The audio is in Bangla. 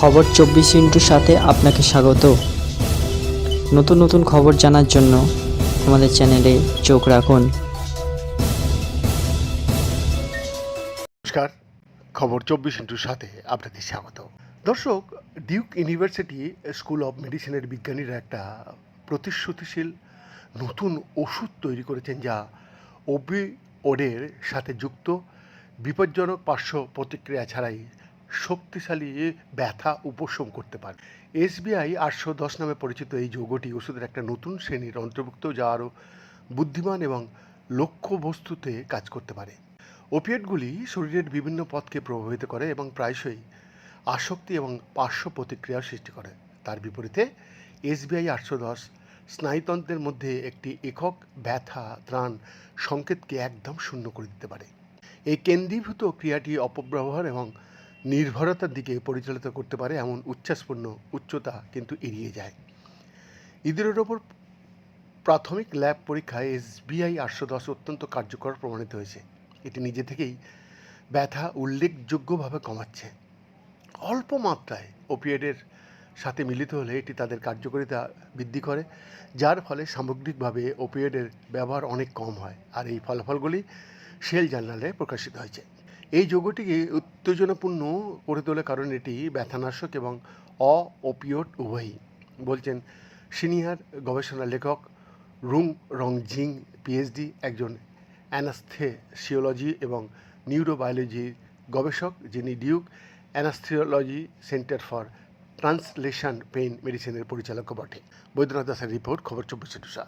খবর চব্বিশ ইন্টুর সাথে আপনাকে স্বাগত। নতুন নতুন খবর জানার জন্য আমাদের চ্যানেলে চোখ রাখুন। নমস্কার, খবর চব্বিশ ইন্টুর সাথে আপনাদের স্বাগত। দর্শক ডিউক ইউনিভার্সিটি স্কুল অফ মেডিসিনের বিজ্ঞানীরা একটা প্রতিশ্রুতিশীল নতুন ওষুধ তৈরি করেছেন যা ওবিওডের সাথে যুক্ত বিপজ্জনক পার্শ্ব প্রতিক্রিয়া ছাড়াই শক্তিশালী ব্যথা উপশম করতে পারে। এসবিআই আটশো দশ নামে পরিচিত এই যৌগটি ওষুধের একটা নতুন শ্রেণির অন্তর্ভুক্ত যা আরও বুদ্ধিমান এবং লক্ষ্য বস্তুতে কাজ করতে পারে। ওপিয়েটগুলি শরীরের বিভিন্ন পথকে প্রভাবিত করে এবং প্রায়শই আসক্তি এবং পার্শ্ব প্রতিক্রিয়া সৃষ্টি করে। তার বিপরীতে, এসবিআই আটশো দশ স্নায়ুতন্ত্রের মধ্যে একটি একক ব্যথা ত্রাণ সংকেতকে একদম শূন্য করে দিতে পারে। এই কেন্দ্রীভূত ক্রিয়াটি অপব্যবহার এবং নির্ভরতার দিকে পরিচালিত করতে পারে এমন উচ্ছ্বাসপূর্ণ উচ্চতা কিন্তু এড়িয়ে যায়। ইঁদুরের ওপর প্রাথমিক ল্যাব পরীক্ষায় এসবিআই আটশো দশ অত্যন্ত কার্যকর প্রমাণিত হয়েছে। এটি নিজে থেকেই ব্যথা উল্লেখযোগ্যভাবে কমাচ্ছে। অল্প মাত্রায় ওপিয়েডের সাথে মিলিত হলে এটি তাদের কার্যকারিতা বৃদ্ধি করে, যার ফলে সামগ্রিকভাবে ওপিয়েডের ব্যবহার অনেক কম হয়। আর এই ফলাফলগুলি সেল জার্নালে প্রকাশিত হয়েছে। এই যোগটিকে উত্তেজনাপূর্ণ করে তোলে কারণ এটি ব্যথানাশক এবং অ ওপিওড উভয়ই। বলছেন সিনিয়র গবেষণা লেখক রুং রং জিং পিএইচডি একজন অ্যানাস্থেসিওলজি এবং নিউরোবায়োলজির গবেষক যিনি Duke anaesthesiology centre for translation pain মেডিসিনের পরিচালক বটে। বৈদ্যনাথ দাসের রিপোর্ট, খবর চব্বিশ